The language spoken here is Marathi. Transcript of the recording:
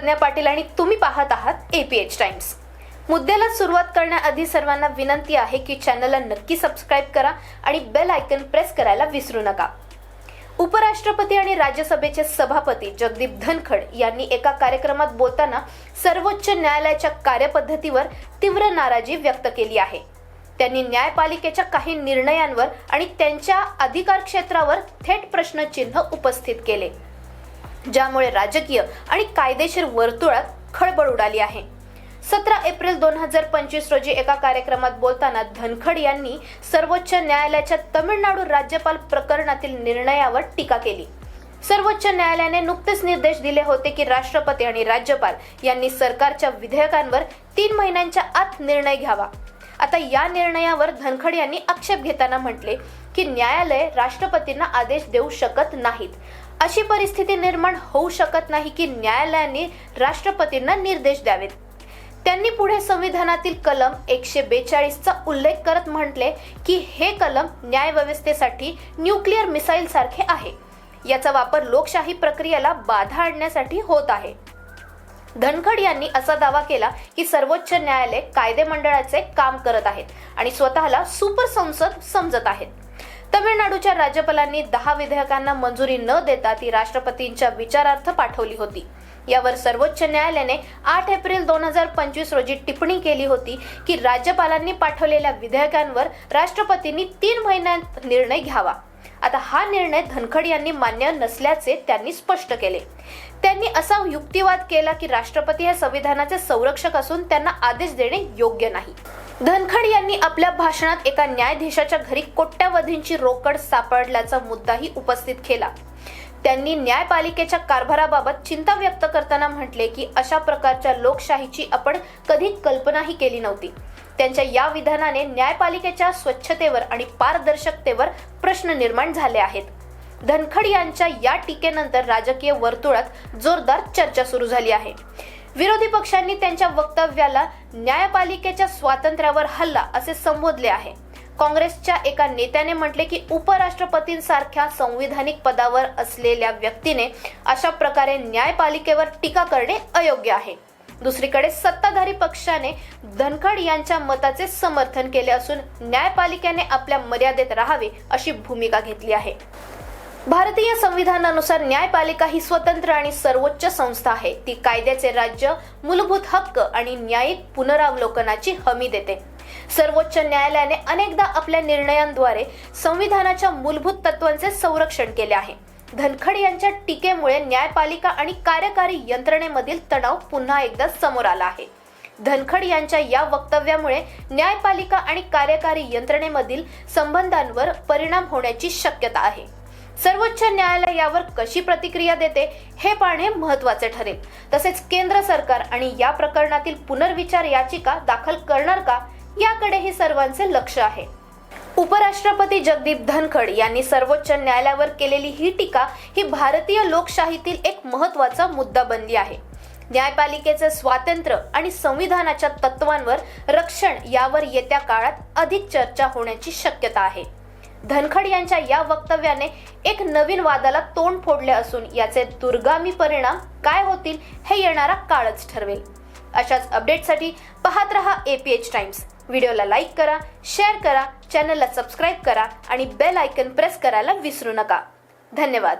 प्रज्ञा पाटील आणि तुम्ही पाहत आहात एपीएच टाइम्स मुद्द्याला सुरुवात करण्याआधी सर्वांना विनंती आहे की चॅनलला नक्की सबस्क्राईब करा आणि बेल आयकन प्रेस करायला विसरू नका. उपराष्ट्रपती आणि राज्यसभेचे सभापती जगदीप धनखड यांनी एका कार्यक्रमात बोलताना सर्वोच्च न्यायालयाच्या कार्यपद्धतीवर तीव्र नाराजी व्यक्त केली आहे. त्यांनी न्यायपालिकेच्या काही निर्णयांवर आणि त्यांच्या अधिकार क्षेत्रावर थेट प्रश्नचिन्ह उपस्थित केले. ज्यामुळे राजकीय आणि कायदेशीर वर्तुळात खळबळ उडाली आहे. सतरा एप्रिल दोन हजार पंचवीस रोजी एका कार्यक्रमात बोलताना धनखड यांनी सर्वोच्च न्यायालयाच्या तमिळनाडू राज्यपाल प्रकरणातील निर्णयावर टीका केली. सर्वोच्च न्यायालयाने नुकतेच निर्देश दिले होते की राष्ट्रपती आणि राज्यपाल यांनी सरकारच्या विधेयकांवर तीन महिन्यांच्या आत निर्णय घ्यावा. आता या निर्णयावर धनखड यांनी आक्षेप घेताना म्हटले की न्यायालय राष्ट्रपतींना आदेश देऊ शकत नाहीत. अशी परिस्थिती निर्माण होऊ शकत नाही की न्यायालयाने राष्ट्रपतींना निर्देश द्यावेत. त्यांनी पुढे संविधानातील कलम एकशे बेचाळीसचा उल्लेख करत म्हटले की हे कलम न्यायव्यवस्थेसाठी न्यूक्लिअर मिसाईल सारखे आहे. याचा वापर लोकशाही प्रक्रियेला बाधा आणण्यासाठी होत आहे. धनखड यांनी असा दावा केला की सर्वोच्च न्यायालय कायदे मंडळाचे काम करत आहेत आणि स्वतःला सुपर संसद समजत आहेत. तमिळनाडूच्या राज्यपालांनी दहा विधेयकांना मंजुरी न देता ती राष्ट्रपतींच्या विचारार्थ पाठवली होती. यावर सर्वोच्च न्यायालयाने आठ एप्रिल दोन हजार पंचवीस रोजी टिप्पणी केली होती की राज्यपालांनी पाठवलेल्या विधेयकांवर राष्ट्रपतींनी तीन महिन्यात निर्णय घ्यावा. आता हा निर्णय धनखड यांनी मान्य नसल्याचे त्यांनी स्पष्ट केले. त्यांनी असा युक्तिवाद केला की राष्ट्रपती हे संविधानाचे संरक्षक असून त्यांना आदेश देणे योग्य नाही. धनखड यांनी आपल्या भाषणात एका न्यायाधीशाच्या घरी कोट्यावधींची रोकड सापडल्याचा मुद्दाही उपस्थित केला. त्यांनी न्यायपालिकेच्या कारभाराबाबत चिंता व्यक्त करताना म्हटले की अशा प्रकारच्या लोकशाहीची आपण कधी कल्पनाही केली नव्हती. त्यांच्या या विधानाने न्यायपालिकेच्या स्वच्छतेवर आणि पारदर्शकतेवर प्रश्न निर्माण झाले आहेत. धनखड यांच्या या टीकेनंतर राजकीय वर्तुळात जोरदार चर्चा सुरू झाली आहे. विरोधी पक्षांनी त्यांच्या वक्तव्याला न्यायपालिकेच्या स्वातंत्र्यावर हल्ला असे संबोधले आहे. काँग्रेसच्या एका नेत्याने म्हटले की उपराष्ट्रपतींसारख्या संविधानिक पदावर असलेल्या व्यक्तीने अशा प्रकारे न्यायपालिकेवर टीका करणे अयोग्य आहे. दुसरीकडे सत्ताधारी पक्षाने धनखड यांच्या मताचे समर्थन केले असून न्यायपालिकेने आपल्या मर्यादेत राहावे अशी भूमिका घेतली आहे. भारतीय संविधानानुसार न्यायपालिका ही स्वतंत्र आणि सर्वोच्च संस्था आहे. ती कायद्याचे राज्य मूलभूत हक्क आणि न्यायिक पुनरावलोकनाची हमी देते. सर्वोच्च न्यायालयाने अनेकदा आपल्या निर्णयांद्वारे संविधानाच्या मूलभूत तत्वांचे संरक्षण केले आहे. धनखड यांच्या टीकेमुळे न्यायपालिका आणि कार्यकारी यंत्रणेमधील तणाव पुन्हा एकदा समोर आला आहे. धनखड यांच्या या वक्तव्यामुळे न्यायपालिका आणि कार्यकारी यंत्रणेमधील संबंधांवर परिणाम होण्याची शक्यता आहे. सर्वोच्च न्यायालय यावर कशी प्रतिक्रिया देते हे पाहणे महत्त्वाचे ठरेल. तसेच केंद्र सरकार आणि या प्रकरणातील पुनर्विचार याचिका दाखल करणार का याकडेही सर्वांचे लक्ष आहे. उपराष्ट्रपती जगदीप धनखड यांनी सर्वोच्च न्यायालयावर केलेली ही टीका ही भारतीय लोकशाहीतील एक महत्त्वाचा मुद्दा बनली आहे. न्यायपालिकेचे स्वातंत्र्य आणि संविधानाच्या तत्वांवर रक्षण यावर येत्या काळात अधिक चर्चा होण्याची शक्यता आहे. धनखड यांच्या या वक्तव्याने एक नवीन वादाला तोंड फोडले असून याचे दुर्गामी परिणाम काय होतील हे येणारा काळच ठरवेल. अशाच अपडेटसाठी पाहत रहा एपीएच टाइम्स व्हिडिओला लाईक करा शेअर करा चॅनलला सबस्क्राईब करा आणि बेल आयकन प्रेस करायला विसरू नका. धन्यवाद.